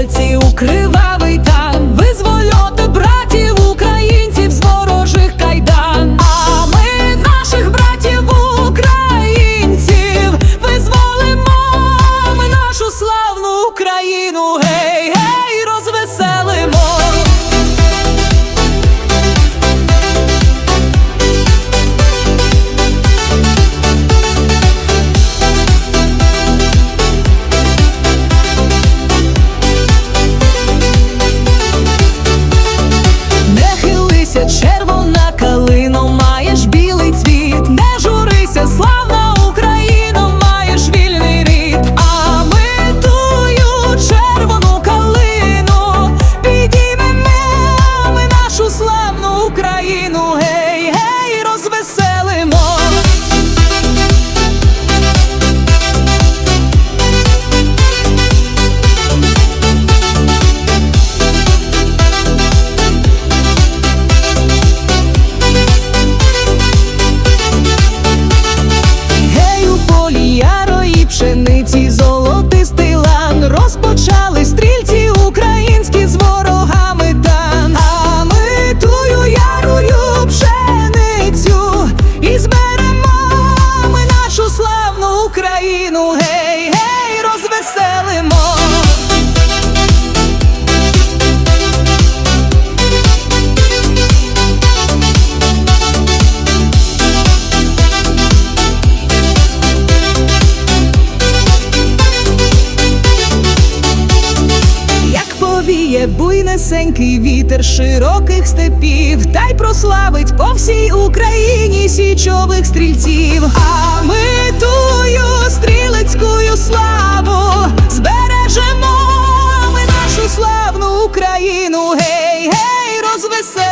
I multi повіє буйнесенький вітер широких степів, та й прославить по всій Україні січових стрільців. А ми тую стрілецькою славу збережемо ми нашу славну Україну, гей, гей, розвесе.